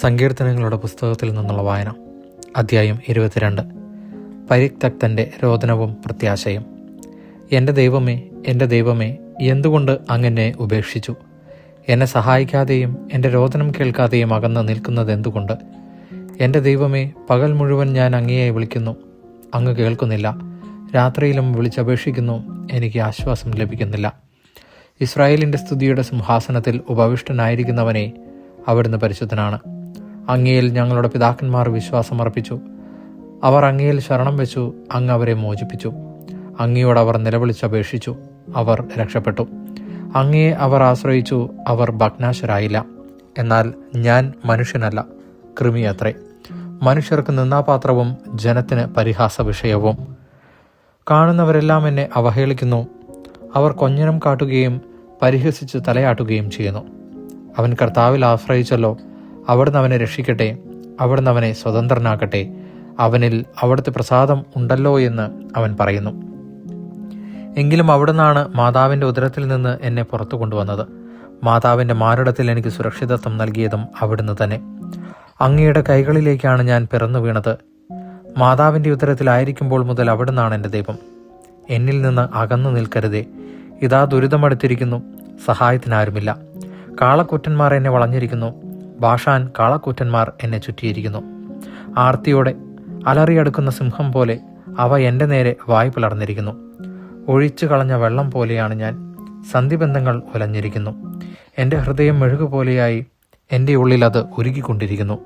സങ്കീർത്തനങ്ങളുടെ പുസ്തകത്തിൽ നിന്നുള്ള വായന. അധ്യായം ഇരുപത്തിരണ്ട്. പരിത്യക്തന്റെ രോദനവും പ്രത്യാശയും. എന്റെ ദൈവമേ എന്റെ ദൈവമേ എന്തുകൊണ്ട് അങ്ങനെ ഉപേക്ഷിച്ചു? എന്നെ സഹായിക്കാതെയും എന്റെ രോദനം കേൾക്കാതെയും അകന്ന് നിൽക്കുന്നത് എന്തുകൊണ്ട് എന്റെ ദൈവമേ പകൽ മുഴുവൻ ഞാൻ അങ്ങയെ വിളിക്കുന്നു. അങ്ങ് കേൾക്കുന്നില്ല. രാത്രിയിലും വിളിച്ചപേക്ഷിക്കുന്നു. എനിക്ക് ആശ്വാസം ലഭിക്കുന്നില്ല. ഇസ്രായേലിന്റെ സ്തുതിയുടെ സിംഹാസനത്തിൽ ഉപവിഷ്ടനായിരിക്കുന്നവനെ അവിടുന്ന് പരിശുദ്ധനാണ്. അങ്ങയിൽ ഞങ്ങളുടെ പിതാക്കന്മാർ വിശ്വാസമർപ്പിച്ചു അവർ അങ്ങയിൽ ശരണം വെച്ചു അങ്ങ് അവരെ മോചിപ്പിച്ചു. അങ്ങയോട് അവർ നിലവിളിച്ചപേക്ഷിച്ചു അവർ രക്ഷപ്പെട്ടു. അങ്ങയെ അവർ ആശ്രയിച്ചു അവർ ഭഗ്നാശരായില്ല. എന്നാൽ ഞാൻ മനുഷ്യനല്ല കൃമിയത്രേ. മനുഷ്യർക്ക് നിന്നാപാത്രവും ജനത്തിന് പരിഹാസ വിഷയവും കാണുന്നവരെല്ലാം എന്നെ അവഹേളിക്കുന്നു. അവർ കൊഞ്ഞനം കാട്ടുകയും പരിഹസിച്ച് തലയാട്ടുകയും ചെയ്യുന്നു. അവൻ കർത്താവിൽ ആശ്രയിച്ചല്ലോ അവിടുന്ന് അവനെ രക്ഷിക്കട്ടെ അവിടുന്ന് അവനെ സ്വതന്ത്രനാക്കട്ടെ. അവനിൽ അവിടുത്തെ പ്രസാദം ഉണ്ടല്ലോ എന്ന് അവൻ പറയുന്നു. എങ്കിലും അവിടുന്നാണ് മാതാവിന്റെ ഉദരത്തിൽ നിന്ന് എന്നെ പുറത്തു കൊണ്ടുവന്നത്. മാതാവിന്റെ മാരടത്തിൽ എനിക്ക് സുരക്ഷിതത്വം നൽകിയതും അവിടുന്ന് തന്നെ. അങ്ങയുടെ കൈകളിലേക്കാണ് ഞാൻ പിറന്നു വീണത്. മാതാവിന്റെ ഉദരത്തിലായിരിക്കുമ്പോൾ മുതൽ അവിടുന്നാണ് എന്റെ ദൈവം. എന്നിൽ നിന്ന് അകന്നു നിൽക്കരുതേ. ഇതാ ദുരിതമടുത്തിരിക്കുന്നു. സഹായത്തിനാരുമില്ല. കാളക്കുറ്റന്മാർ എന്നെ വളഞ്ഞിരിക്കുന്നു. ഭാഷാൻ കാളക്കൂറ്റന്മാർ എന്നെ ചുറ്റിയിരിക്കുന്നു. ആർത്തിയോടെ അലറിയടുക്കുന്ന സിംഹം പോലെ അവ എന്റെ നേരെ വായ് പിളർന്നിരിക്കുന്നു. ഒഴിച്ചു കളഞ്ഞ വെള്ളം പോലെയാണ് ഞാൻ. സന്ധിബന്ധങ്ങൾ ഒലഞ്ഞിരിക്കുന്നു. എന്റെ ഹൃദയം മെഴുകുപോലെയായി എന്റെ ഉള്ളിൽ അത് ഉരുകിക്കൊണ്ടിരിക്കുന്നു.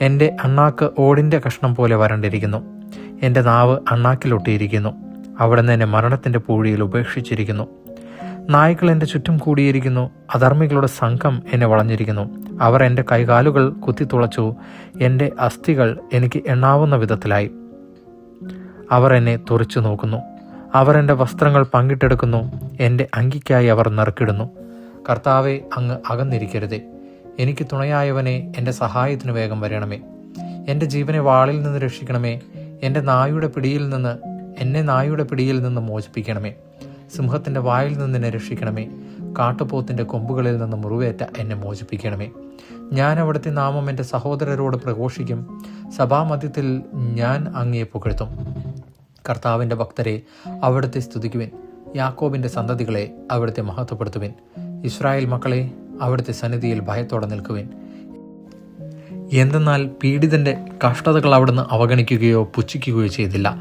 എന്റെ അണ്ണാക്ക് ഓടിന്റെ കഷ്ണം പോലെ വരണ്ടിരിക്കുന്നു. എന്റെ നാവ് അണ്ണാക്കിലൊട്ടിയിരിക്കുന്നു അവിടെ നിന്ന് എന്നെ മരണത്തിന്റെ പൂഴിയിൽ ഉപേക്ഷിച്ചിരിക്കുന്നു. നായ്ക്കൾ എന്റെ ചുറ്റും കൂടിയിരിക്കുന്നു. അധർമ്മികളുടെ സംഘം എന്നെ വളഞ്ഞിരിക്കുന്നു. അവർ എന്റെ കൈകാലുകൾ കുത്തിത്തുളച്ചു. എന്റെ അസ്ഥികൾ എനിക്ക് എണ്ണാവുന്ന വിധത്തിലായി. അവർ എന്നെ തുറച്ചു നോക്കുന്നു. അവർ എന്റെ വസ്ത്രങ്ങൾ പങ്കിട്ടെടുക്കുന്നു. എന്റെ അങ്കിക്കായി അവർ നറുക്കിടുന്നു. കർത്താവെ അങ്ങ് അകന്നിരിക്കരുതേ. എനിക്ക് തുണയായവനെ എന്റെ സഹായത്തിന് വേഗം വരണമേ. എന്റെ ജീവനെ വാളിൽ നിന്ന് രക്ഷിക്കണമേ. എന്റെ നായുടെ പിടിയിൽ നിന്ന് എന്നെ നായുടെ പിടിയിൽ നിന്ന് മോചിപ്പിക്കണമേ. സിംഹത്തിന്റെ വായിൽ നിന്ന് എന്നെ രക്ഷിക്കണമേ. കാട്ടുപോത്തിന്റെ കൊമ്പുകളിൽ നിന്ന് മുറിവേറ്റ എന്നെ മോചിപ്പിക്കണമേ. ഞാൻ അവിടുത്തെ നാമം എന്റെ സഹോദരരോട് പ്രഘോഷിക്കും. സഭാമധ്യത്തിൽ ഞാൻ അങ്ങയെ പുകഴ്ത്തും. കർത്താവിന്റെ ഭക്തരെ അവിടുത്തെ സ്തുതിക്കുവിൻ. യാക്കോബിന്റെ സന്തതികളെ അവിടുത്തെ മഹത്വപ്പെടുത്തുവിൻ. ഇസ്രായേൽ മക്കളെ അവിടുത്തെ സന്നിധിയിൽ ഭയത്തോടെ നിൽക്കുവിൻ. എന്തെന്നാൽ പീഡിതന്റെ കഷ്ടതകൾ അവിടുന്ന് അവഗണിക്കുകയോ പുച്ഛിക്കുകയോ ചെയ്തില്ല.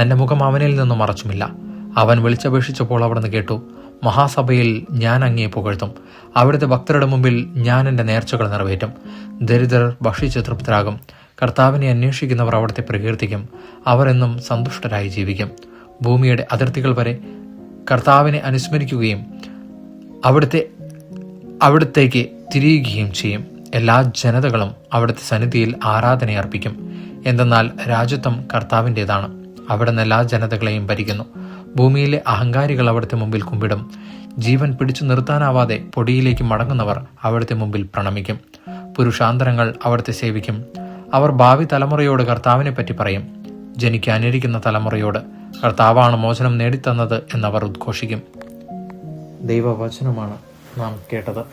തന്റെ മുഖം അവനിൽ നിന്നും മറച്ചുമില്ല. അവൻ വിളിച്ചപേക്ഷിച്ചപ്പോൾ അവിടുന്ന് കേട്ടു മഹാസഭയിൽ ഞാൻ അങ്ങേ പുകഴ്ത്തും. അവിടുത്തെ ഭക്തരുടെ മുമ്പിൽ ഞാൻ എന്റെ നേർച്ചകൾ നിറവേറ്റും. ദരിദ്രർ ഭക്ഷിച്ച് തൃപ്തരാകും. കർത്താവിനെ അന്വേഷിക്കുന്നവർ അവിടുത്തെ പ്രകീർത്തിക്കും. അവരെന്നും സന്തുഷ്ടരായി ജീവിക്കും. ഭൂമിയുടെ അതിർത്തികൾ വരെ കർത്താവിനെ അനുസ്മരിക്കുകയും അവിടുത്തെ അവിടത്തേക്ക് തിരിയുകയും ചെയ്യും. എല്ലാ ജനതകളും അവിടുത്തെ സന്നിധിയിൽ ആരാധനയർപ്പിക്കും എന്തെന്നാൽ രാജ്യത്വം കർത്താവിന്റെതാണ് അവിടുന്ന് എല്ലാ ജനതകളെയും ഭരിക്കുന്നു. ഭൂമിയിലെ അഹങ്കാരികൾ അവിടുത്തെ മുമ്പിൽ കുമ്പിടും. ജീവൻ പിടിച്ചു നിർത്താനാവാതെ പൊടിയിലേക്ക് മടങ്ങുന്നവർ അവിടുത്തെ മുമ്പിൽ പ്രണമിക്കും. പുരുഷാന്തരങ്ങൾ അവിടുത്തെ സേവിക്കും. അവർ ഭാവി തലമുറയോട് കർത്താവിനെ പറ്റി പറയും. ജനിക്കാനിരിക്കുന്ന തലമുറയോട് കർത്താവാണ് മോചനം നേടിത്തന്നത് എന്നവർ ഉദ്ഘോഷിക്കും. ദൈവവചനമാണ് നാം കേട്ടത്.